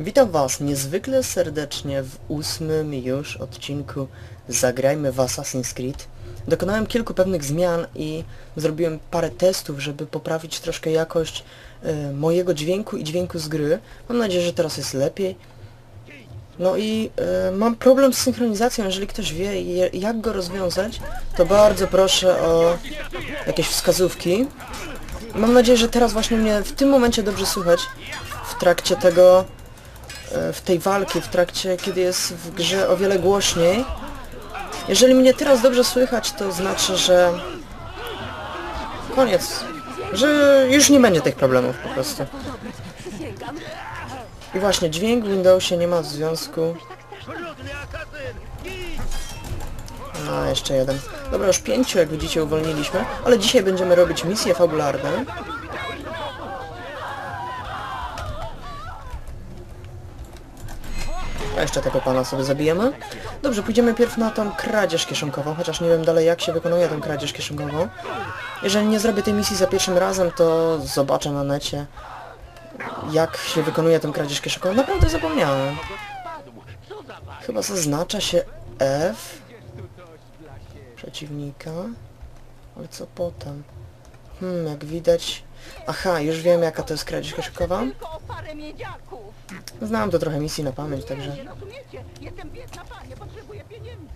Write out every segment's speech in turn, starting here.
Witam Was niezwykle serdecznie w ósmym już odcinku Zagrajmy w Assassin's Creed. Dokonałem kilku pewnych zmian i zrobiłem parę testów, żeby poprawić troszkę jakość e, mojego dźwięku i dźwięku z gry. Mam nadzieję, że teraz jest lepiej. No i e, mam problem z synchronizacją, jeżeli ktoś wie jak go rozwiązać, to bardzo proszę o jakieś wskazówki. Mam nadzieję, że teraz właśnie mnie w tym momencie dobrze słychać w trakcie tego, w tej walki, w trakcie, kiedy jest w grze o wiele głośniej. Jeżeli mnie teraz dobrze słychać, to znaczy, że koniec, że już nie będzie tych problemów po prostu. I właśnie, dźwięk w Windowsie nie ma związku. No, jeszcze jeden. Dobra, już pięciu, jak widzicie, uwolniliśmy, ale dzisiaj będziemy robić misje fabularne. Jeszcze tego pana sobie zabijemy. Dobrze, pójdziemy pierw na tą kradzież kieszonkową, chociaż nie wiem dalej jak się wykonuje tę kradzież kieszonkową. Jeżeli nie zrobię tej misji za pierwszym razem, to zobaczę na necie, jak się wykonuje tę kradzież kieszonkową. Naprawdę zapomniałem. Chyba zaznacza się F przeciwnika. Ale co potem? Hmm, jak widać... Aha, już wiem jaka to jest kradzież kieszonkowwa. Tylko o parę miedziaków. Znam to trochę misji na pamięć, także... Nie rozumiecie? Jestem biedna panie, potrzebuję pieniędzy.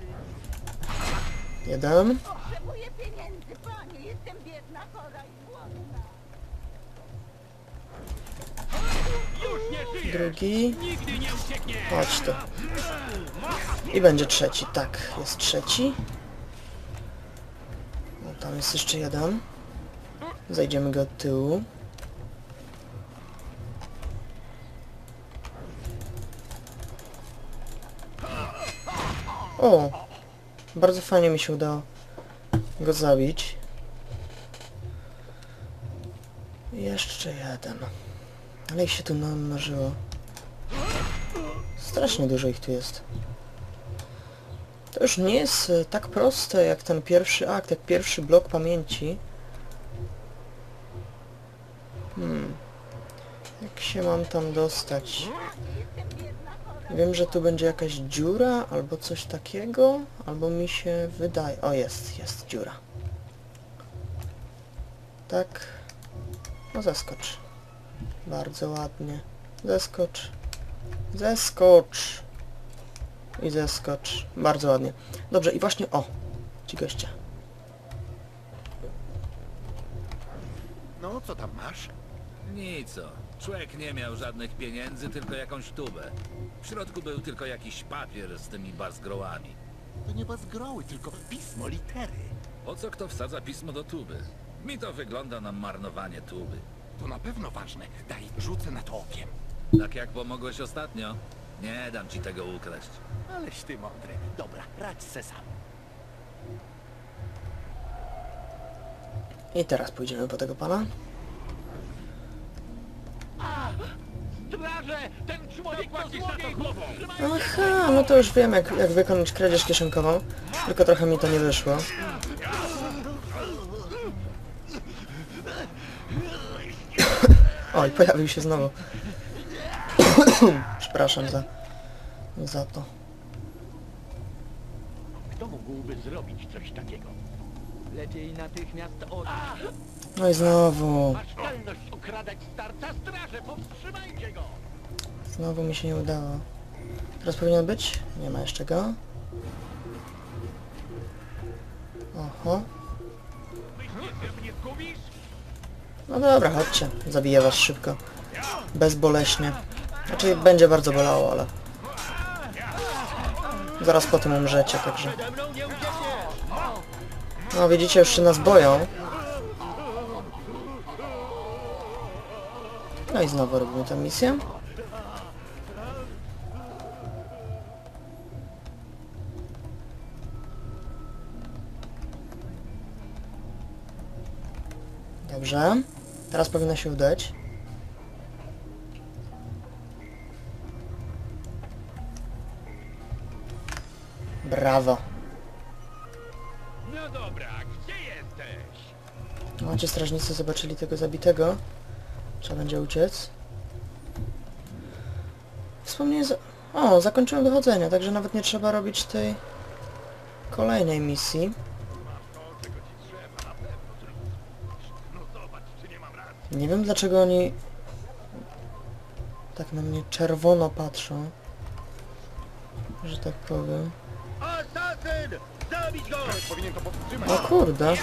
Jeden. Potrzebuję pieniędzy, panie. Jestem biedna, chora i głodna. Drugi. Chodź tu. I będzie trzeci, tak, jest trzeci. No tam jest jeszcze jeden. Zajdziemy go od tyłu. O! Bardzo fajnie mi się udało go zabić. Jeszcze jeden. Ale ich się tu namnożyło. Strasznie dużo ich tu jest. To już nie jest e, tak proste jak ten pierwszy akt, jak pierwszy blok pamięci. Hmm. Jak się mam tam dostać? Wiem, że tu będzie jakaś dziura, albo coś takiego, albo mi się wydaje... O, jest, jest dziura. Tak. No zeskocz. Bardzo ładnie. Zeskocz. Zeskocz. I zeskocz. Bardzo ładnie. Dobrze, i właśnie... O! Ci goście. No, co tam masz? Nic o. Człowiek nie miał żadnych pieniędzy, tylko jakąś tubę. W środku był tylko jakiś papier z tymi bazgrołami. To nie bazgroły, tylko pismo, litery. Po co kto wsadza pismo do tuby? Mi to wygląda na marnowanie tuby. To na pewno ważne. Daj, rzucę na to okiem. Tak jak pomogłeś ostatnio. Nie dam ci tego ukraść. Aleś ty mądry. Dobra, radź se sam. I teraz pójdziemy po tego pana. Straże! Ten człowiek to złodziej! Aha, no to już wiem jak, jak wykonać kradzież kieszonkową. Tylko trochę mi to nie wyszło. Oj, pojawił się znowu. Przepraszam za, za to. Kto mógłby zrobić coś takiego? Lepiej natychmiast od... No i znowu. Masz czelność okradać starca straże! Powstrzymajcie go! Znowu mi się nie udało. Teraz powinien być? Nie ma jeszcze go. Oho. No dobra, chodźcie. Zabiję was szybko. Bezboleśnie. Znaczy będzie bardzo bolało, ale... Zaraz po tym umrzecie, także... No widzicie, już się nas boją. No i znowu robimy tę misję. Dobrze. Teraz powinno się udać. Brawo. No dobra, gdzie jesteś? No, ci strażnicy zobaczyli tego zabitego. Trzeba będzie uciec. Wspomnienie za... O, zakończyłem dochodzenie, także nawet nie trzeba robić tej kolejnej misji. Nie wiem dlaczego oni tak na mnie czerwono patrzą. Że tak powiem. O kurde.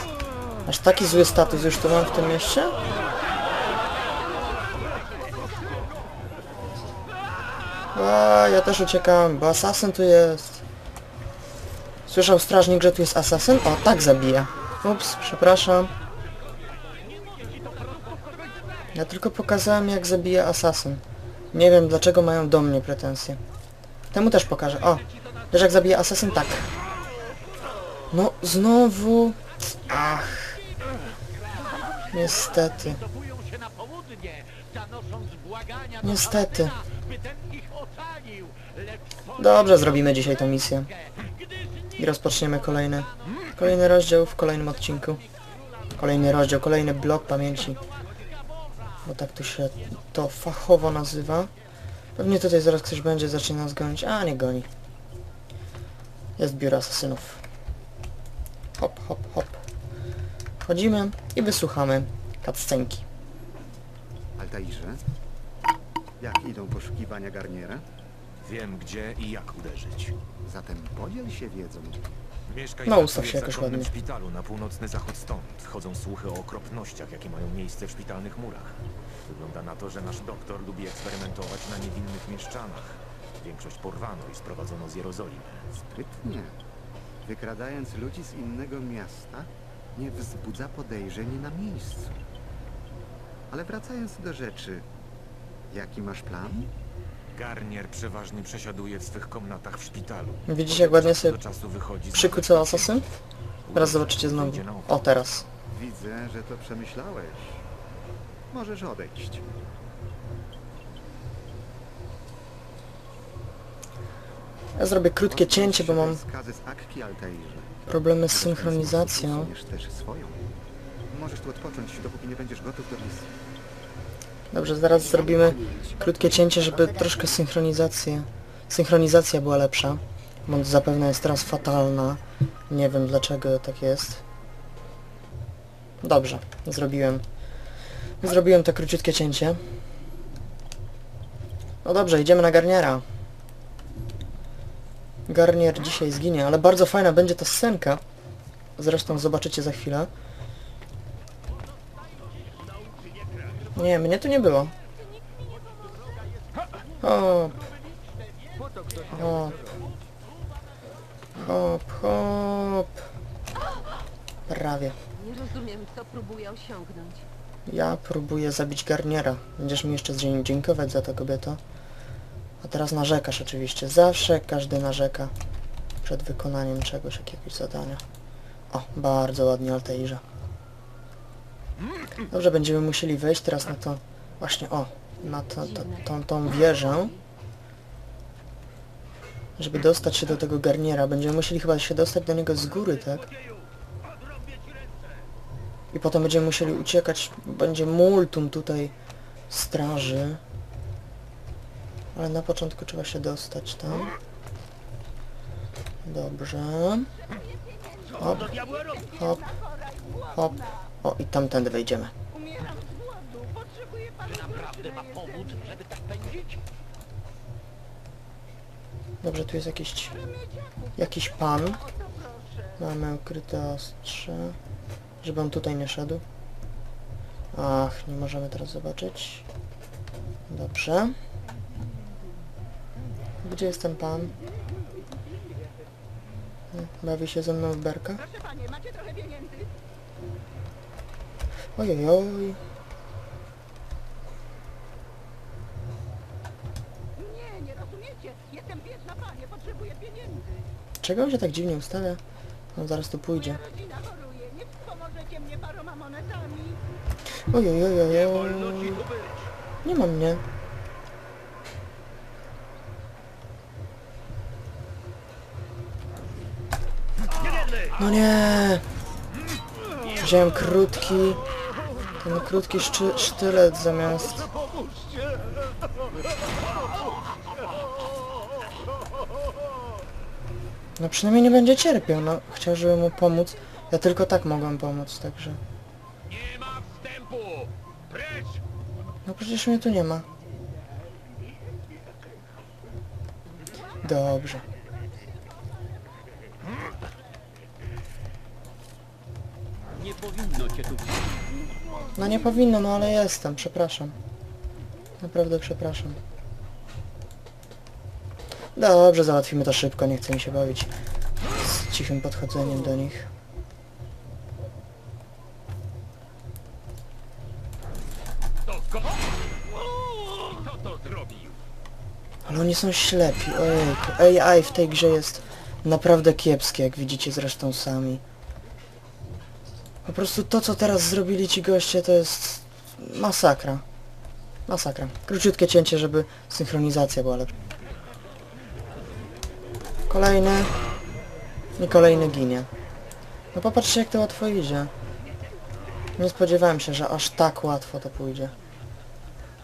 Aż taki zły status już tu mam w tym mieście? A, ja też uciekam, bo asasyn tu jest. Słyszał strażnik, że tu jest asasyn? O, tak zabija. Ups, przepraszam. Ja tylko pokazałem, jak zabija asasyn. Nie wiem, dlaczego mają do mnie pretensje. Temu też pokażę. O, wiesz jak zabija asasyn? Tak. No, znowu... Ach. Niestety. Niestety. Dobrze, zrobimy dzisiaj tą misję. I rozpoczniemy kolejny, kolejny rozdział w kolejnym odcinku. Kolejny rozdział, kolejny blok pamięci. Bo tak tu się to fachowo nazywa. Pewnie tutaj zaraz ktoś będzie, zacznie nas gonić. A, nie goni. Jest biuro asasynów. Hop, hop, hop. Wchodzimy i wysłuchamy cutscenki. Altairze? Jak idą poszukiwania Garniera? Wiem gdzie i jak uderzyć. Zatem podziel się wiedzą. Mieszkaj No, ustaw się w jakoś zakonnym ładnie. szpitalu na północny zachód stąd. Chodzą słuchy o okropnościach, jakie mają miejsce w szpitalnych murach. Wygląda na to, że nasz doktor lubi eksperymentować na niewinnych mieszczanach. Większość porwano i sprowadzono z Jerozolimy. Sprytnie. Wykradając ludzi z innego miasta, nie wzbudza podejrzeń na miejscu. Ale wracając do rzeczy, jaki masz plan? Garnier przeważnie przesiaduje w swych komnatach w szpitalu. Widzicie, jak ładnie sobie do czasu wychodzi z przykucał asasyn? Teraz zobaczycie znowu. O, teraz. Widzę, że to przemyślałeś. Możesz odejść. Ja zrobię krótkie cięcie, bo mam Skazy z Akki Altairze. problemy z synchronizacją. Usuniesz też swoją. Możesz tu odpocząć, dopóki nie będziesz gotów do misji. Dobrze, zaraz zrobimy krótkie cięcie, żeby troszkę synchronizację... Synchronizacja była lepsza. Bo zapewne jest teraz fatalna. Nie wiem dlaczego tak jest. Dobrze, zrobiłem. Zrobiłem to króciutkie cięcie. No dobrze, idziemy na Garniera. Garnier dzisiaj zginie, ale bardzo fajna będzie ta scenka. Zresztą zobaczycie za chwilę. Nie, mnie tu nie było. Hop. Hop. Hop, hop. Prawie. Nie rozumiem, co próbuje osiągnąć. Ja próbuję zabić Garniera. Będziesz mi jeszcze dzień dziękować za to, kobieto. A teraz narzekasz oczywiście. Zawsze każdy narzeka przed wykonaniem czegoś, jakiegoś zadania. O, bardzo ładnie Altairze. Dobrze, będziemy musieli wejść teraz na to... Właśnie, o, na to, to, tą, tą wieżę. Żeby dostać się do tego Garniera. Będziemy musieli chyba się dostać do niego z góry, tak? I potem będziemy musieli uciekać, będzie multum tutaj straży. Ale na początku trzeba się dostać tam. Dobrze. Hop, hop, hop. O, i tamtędy wejdziemy. Umieram z głodu. Naprawdę ma powód, żeby tak pędzić? Dobrze, tu jest jakiś... Jakiś pan. Mamy ukryte ostrze. Żeby on tutaj nie szedł. Ach, nie możemy teraz zobaczyć. Dobrze. Gdzie jest ten pan? Bawi się ze mną w berka? Proszę panie, macie trochę pieniędzy? Ojojoj. Nie, nie rozumiecie. Jestem biedna panie, potrzebuję pieniędzy. Czego on się tak dziwnie ustawia? On zaraz tu pójdzie. Moja rodzina choruje. Nie pomożecie mnie paroma monetami. Ojojojojoj. Nie ma mnie. No nie! Wziąłem krótki... Ten krótki szczy sztylet zamiast... No przynajmniej nie będzie cierpiał, no. Chciał, żeby mu pomóc. Ja tylko tak mogłem pomóc, także... Nie ma wstępu! Precz! No przecież mnie tu nie ma. Dobrze. Nie powinno cię tu. No nie powinno, no ale jestem, przepraszam. Naprawdę przepraszam. Dobrze, załatwimy to szybko, nie chcę mi się bawić z cichym podchodzeniem do nich. Ale oni są ślepi, ojejku. AI w tej grze jest naprawdę kiepskie, jak widzicie zresztą sami. Po prostu to, co teraz zrobili ci goście, to jest masakra. Masakra. Króciutkie cięcie, żeby synchronizacja była lepsza. Kolejny. I kolejny ginie. No popatrzcie, jak to łatwo idzie. Nie spodziewałem się, że aż tak łatwo to pójdzie.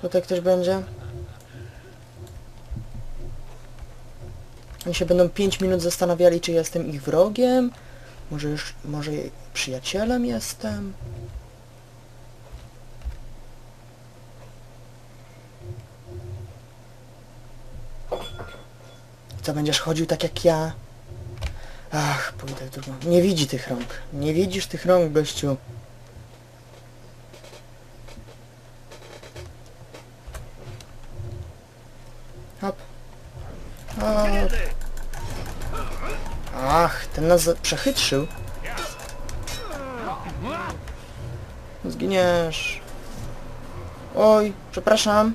Tutaj ktoś będzie? Oni się będą 5 minut zastanawiali, czy jestem ich wrogiem? Może już, może przyjacielem jestem? Co, będziesz chodził tak jak ja? Ach, pójdę drugą. Nie widzi tych rąk. Nie widzisz tych rąk, gościu. Hop. Hop. Ach, ten nas przechytrzył. Zginiesz. Oj, przepraszam.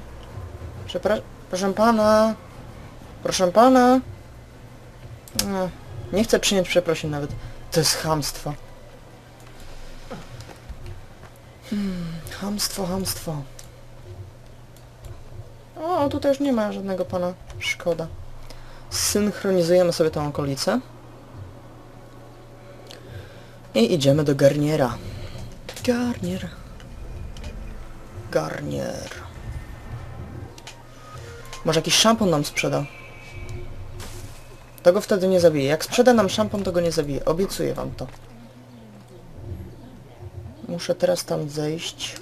Przepra proszę pana. Proszę pana. Ech, Nie chcę przyjąć przeprosin nawet. To jest chamstwo. Hmm, chamstwo, chamstwo. O, tutaj już nie ma żadnego pana. Szkoda. Synchronizujemy sobie tą okolicę. I idziemy do Garniera. Garnier. Garnier. Może jakiś szampon nam sprzeda? To go wtedy nie zabije. Jak sprzeda nam szampon, to go nie zabije. Obiecuję wam to. Muszę teraz tam zejść.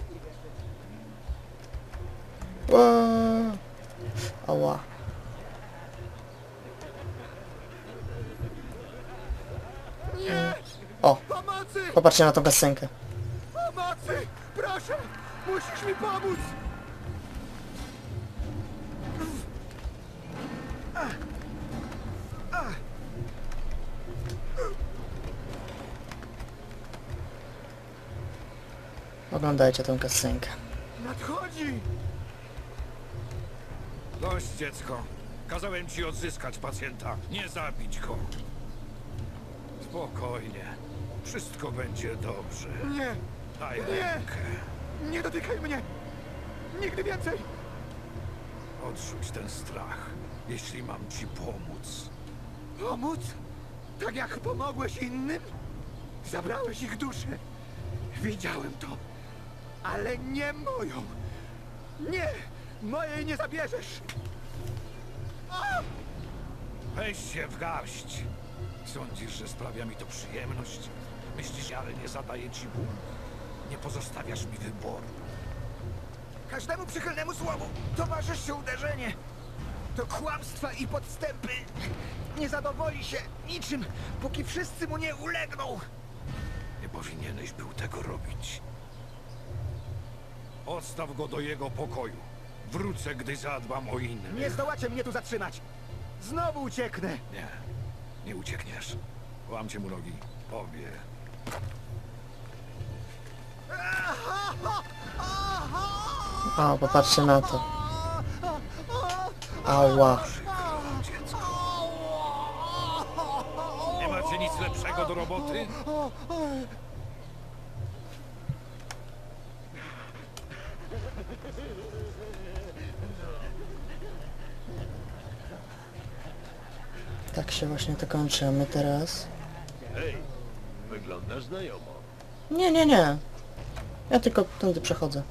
Ła. Ała. O, popatrzcie na tą kasenkę. Pomocy! Proszę! Musisz mi pomóc! Oglądajcie tą kasenkę. Nadchodzi! Dość, dziecko. Kazałem ci odzyskać pacjenta, nie zabić go. Spokojnie. Wszystko będzie dobrze. Nie! Daj Nie! rękę. Nie dotykaj mnie! Nigdy więcej! Odrzuć ten strach, jeśli mam ci pomóc. Pomóc? Tak jak pomogłeś innym? Zabrałeś ich duszę. Widziałem to. Ale nie moją. Nie! Mojej nie zabierzesz! Weź się w garść. Sądzisz, że sprawia mi to przyjemność? Ale nie zadaję ci ból? Nie pozostawiasz mi wyboru. Każdemu przychylnemu słowu towarzyszy uderzenie. To kłamstwa i podstępy. Nie zadowoli się niczym, póki wszyscy mu nie ulegną. Nie powinieneś był tego robić. Odstaw go do jego pokoju. Wrócę, gdy zadbam o innych. Nie zdołacie mnie tu zatrzymać. Znowu ucieknę. Nie, nie uciekniesz. Łamcie mu nogi. Obie. O, popatrzcie na to. Ała. Nie macie nic lepszego do roboty? Tak się właśnie to kończy, a my teraz... Hej, wyglądasz znajomo. Nie, nie, nie. Ja tylko tędy przechodzę.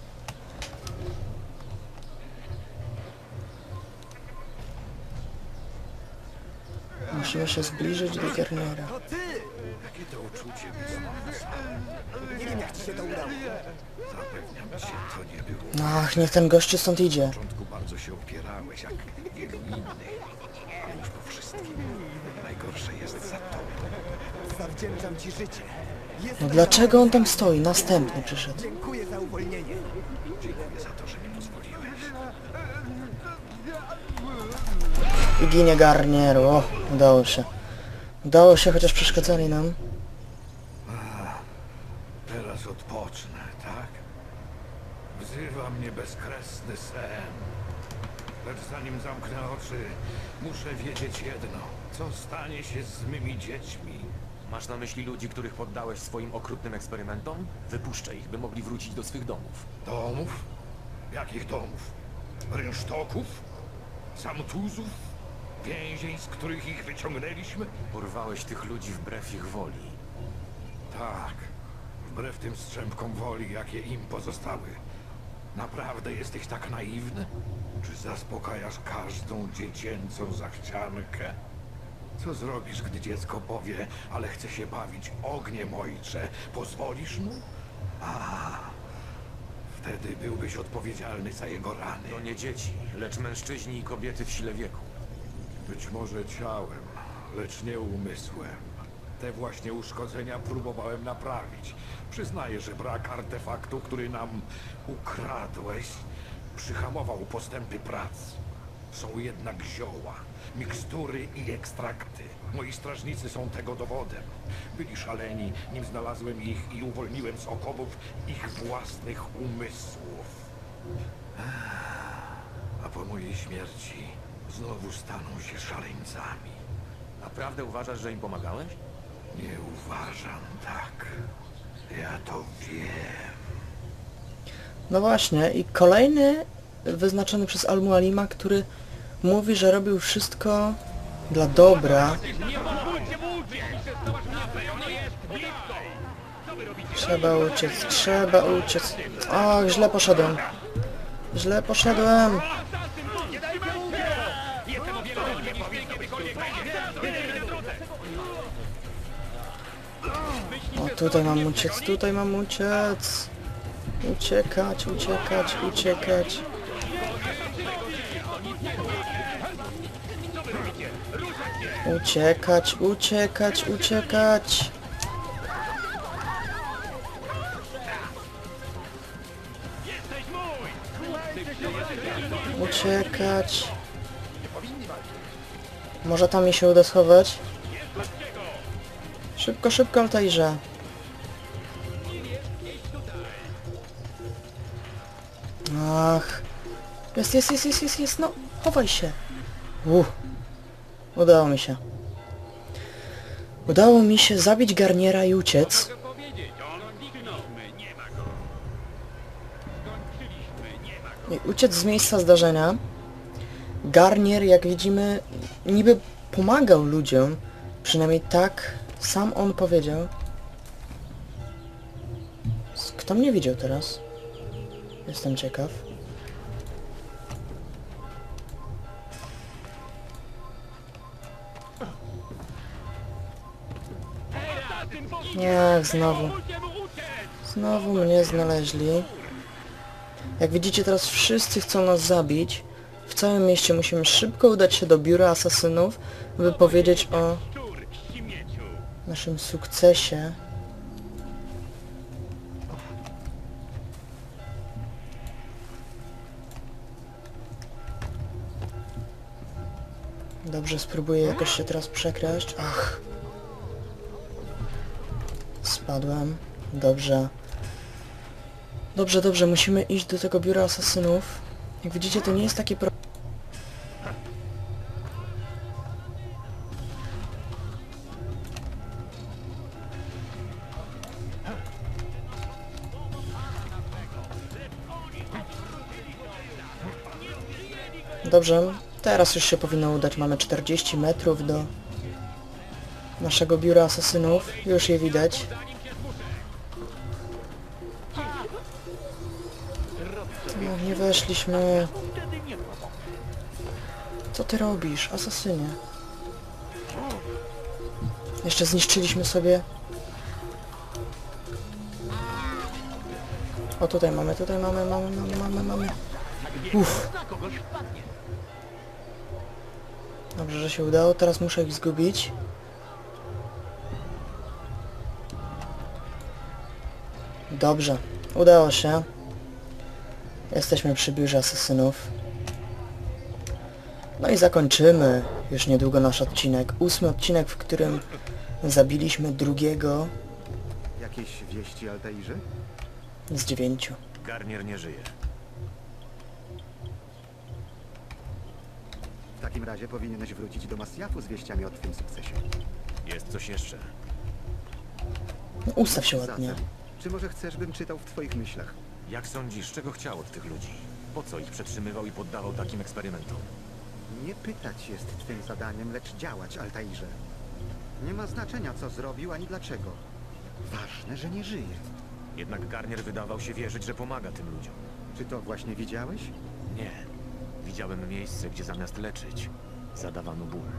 Musimy się zbliżyć do Garniera. Jakie to uczucie Nie wiem jak ci się to udało. Zapewniam cię, to nie było. Ach, niech ten gościu stąd idzie. Na początku bardzo się opierałeś, jak wielu innych. Już po wszystkim najgorsze jest za tobą. Zawdzięczam ci życie. No dlaczego on tam stoi? Następny przyszedł. Dziękuję za uwolnienie. Dziękuję za to, że mi pozwoliłeś. I ginie Garnier. O, udało się. Udało się, chociaż przeszkadzali nam. Teraz odpocznę, tak? Wzywa mnie bezkresny sen. Lecz zanim zamknę oczy, muszę wiedzieć jedno. Co stanie się z mymi dziećmi? Masz na myśli ludzi, których poddałeś swoim okrutnym eksperymentom? Wypuszczę ich, by mogli wrócić do swych domów. Domów? Jakich domów? Rynsztoków? Samtuzów? Więzień, z których ich wyciągnęliśmy? Porwałeś tych ludzi wbrew ich woli. Tak. Wbrew tym strzępkom woli, jakie im pozostały. Naprawdę jesteś tak naiwny? Czy zaspokajasz każdą dziecięcą zachciankę? Co zrobisz, gdy dziecko powie, ale chce się bawić ogniem, ojcze? Pozwolisz mu? A, wtedy byłbyś odpowiedzialny za jego rany. To nie dzieci, lecz mężczyźni i kobiety w sile wieku. Być może ciałem, lecz nie umysłem. Te właśnie uszkodzenia próbowałem naprawić. Przyznaję, że brak artefaktu, który nam ukradłeś, przyhamował postępy prac. Są jednak zioła, mikstury i ekstrakty. Moi strażnicy są tego dowodem. Byli szaleni, nim znalazłem ich i uwolniłem z okowów ich własnych umysłów. A po mojej śmierci znowu staną się szaleńcami. Naprawdę uważasz, że im pomagałeś? Nie uważam tak. Ja to wiem. No właśnie, i kolejny wyznaczony przez Al-Mualima, który mówi, że robił wszystko dla dobra. Trzeba uciec, trzeba uciec. O, źle poszedłem. Źle poszedłem. Tutaj mam uciec, tutaj mam uciec. Uciekać, uciekać, uciekać. Uciekać, uciekać, uciekać. Uciekać. Może tam mi się uda schować? Szybko, szybko, Altairze. Jest, jest, jest, jest, jest, jest, no. Chowaj się. Uff. Udało mi się. Udało mi się zabić Garniera i uciec. I uciec z miejsca zdarzenia. Garnier, jak widzimy, niby pomagał ludziom. Przynajmniej tak sam on powiedział. Kto mnie widział teraz? Jestem ciekaw. Jak znowu. Znowu mnie znaleźli. Jak widzicie teraz wszyscy chcą nas zabić. W całym mieście musimy szybko udać się do biura asasynów, by powiedzieć o naszym sukcesie. Dobrze, spróbuję jakoś się teraz przekraść. Ach. Spadłem. Dobrze. Dobrze, dobrze, musimy iść do tego biura asasynów. Jak widzicie, to nie jest takie pro... Dobrze, teraz już się powinno udać. Mamy 40 metrów do naszego biura asasynów. Już je widać. Nie weszliśmy. Co ty robisz, asasynie? Jeszcze zniszczyliśmy sobie... O tutaj mamy, tutaj mamy, mamy, mamy, mamy, mamy. Uff. Dobrze, że się udało. Teraz muszę ich zgubić. Dobrze, udało się. Jesteśmy przy biurze asesynów. No i zakończymy już niedługo nasz odcinek. Ósmy odcinek, w którym zabiliśmy drugiego Jakieś wieści, Altairze? z dziewięciu. Garnier nie żyje. W takim razie powinieneś wrócić do Masjafu z wieściami o twym sukcesie. Jest coś jeszcze. No, ustaw się ładnie. Zatem, czy może chcesz, bym czytał w twoich myślach? Jak sądzisz, czego chciał od tych ludzi? Po co ich przetrzymywał i poddawał takim eksperymentom? Nie pytać jest twym zadaniem, lecz działać, Altairze. Nie ma znaczenia, co zrobił, ani dlaczego. Ważne, że nie żyje. Jednak Garnier wydawał się wierzyć, że pomaga tym ludziom. Czy to właśnie widziałeś? Nie. Widziałem miejsce, gdzie zamiast leczyć, zadawano ból.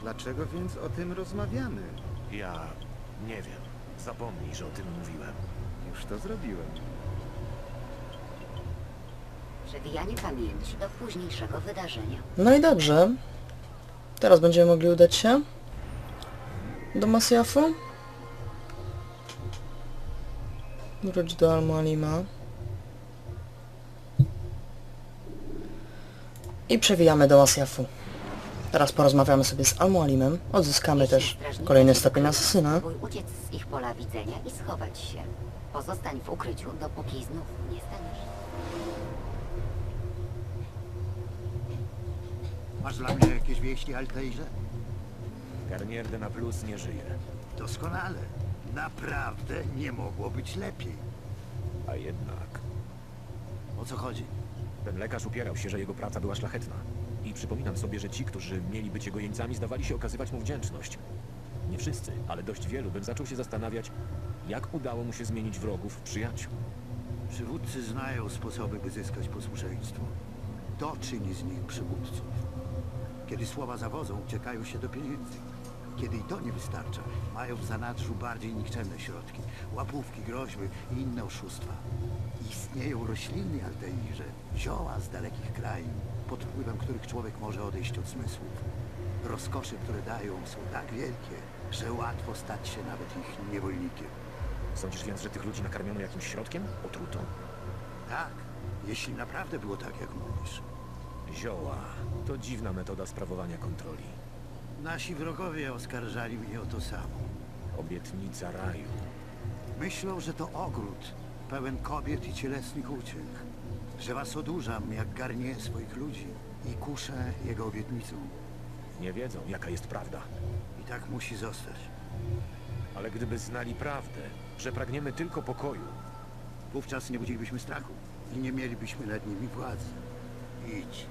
Dlaczego więc o tym rozmawiamy? Ja nie wiem. Zapomnij, że o tym mówiłem. Już to zrobiłem. Przewijanie pamięci do późniejszego wydarzenia. No i dobrze. Teraz będziemy mogli udać się do Masjafu. Wróć do Al-Mualima. I przewijamy do Masjafu. Teraz porozmawiamy sobie z Al-Mualimem. Odzyskamy też kolejny stopień asesyna. Uciec z ich pola widzenia i schować się. Pozostań w ukryciu, dopóki znów nie staniesz. Masz dla mnie jakieś wieści, Altairze? Garnier de na plus nie żyje. Doskonale. Naprawdę nie mogło być lepiej. A jednak... O co chodzi? Ten lekarz upierał się, że jego praca była szlachetna. I przypominam sobie, że ci, którzy mieli być jego jeńcami, zdawali się okazywać mu wdzięczność. Nie wszyscy, ale dość wielu, bym zaczął się zastanawiać, jak udało mu się zmienić wrogów w przyjaciół. Przywódcy znają sposoby, by zyskać posłuszeństwo. To czyni z nich przywódców. Kiedy słowa zawodzą, uciekają się do pieniędzy. Kiedy i to nie wystarcza, mają w zanadrzu bardziej nikczemne środki. Łapówki, groźby i inne oszustwa. Istnieją rośliny, Altairze, zioła z dalekich krain, pod wpływem których człowiek może odejść od zmysłów. Rozkosze, które dają, są tak wielkie, że łatwo stać się nawet ich niewolnikiem. Sądzisz więc, że tych ludzi nakarmiono jakimś środkiem? Otrutą? Tak, jeśli naprawdę było tak, jak mówisz. Zioła. To dziwna metoda sprawowania kontroli. Nasi wrogowie oskarżali mnie o to samo. Obietnica raju. Myślą, że to ogród, pełen kobiet i cielesnych uciech. Że was odurzam, jak garnie swoich ludzi i kuszę jego obietnicą. Nie wiedzą, jaka jest prawda. I tak musi zostać. Ale gdyby znali prawdę, że pragniemy tylko pokoju, Wówczas nie budzilibyśmy strachu i nie mielibyśmy nad nimi władzy. Idź.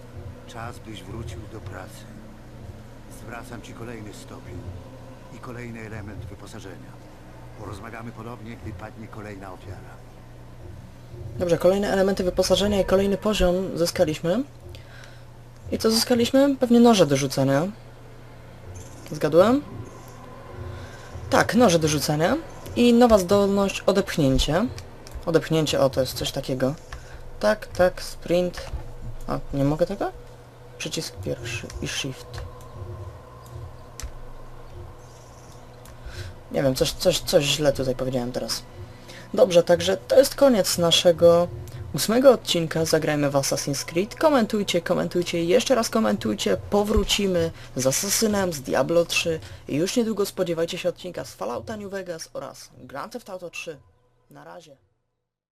Czas, byś wrócił do pracy. Zwracam ci kolejny stopień i kolejny element wyposażenia. Porozmawiamy ponownie, gdy padnie kolejna ofiara. Dobrze, kolejne elementy wyposażenia i kolejny poziom zyskaliśmy. I co zyskaliśmy? Pewnie noże do rzucania. Zgadłem? Tak, noże do rzucania. I nowa zdolność odepchnięcie. Odepchnięcie, o to jest coś takiego. Tak, tak, sprint. A, nie mogę tego? Przycisk pierwszy i shift. Nie wiem, coś, coś, coś źle tutaj powiedziałem teraz. Dobrze, także to jest koniec naszego ósmego odcinka Zagrajmy w Assassin's Creed. Komentujcie, komentujcie, jeszcze raz komentujcie. Powrócimy z Assassinem, z Diablo 3 i już niedługo spodziewajcie się odcinka z Fallouta New Vegas oraz Grand Theft Auto 3. Na razie.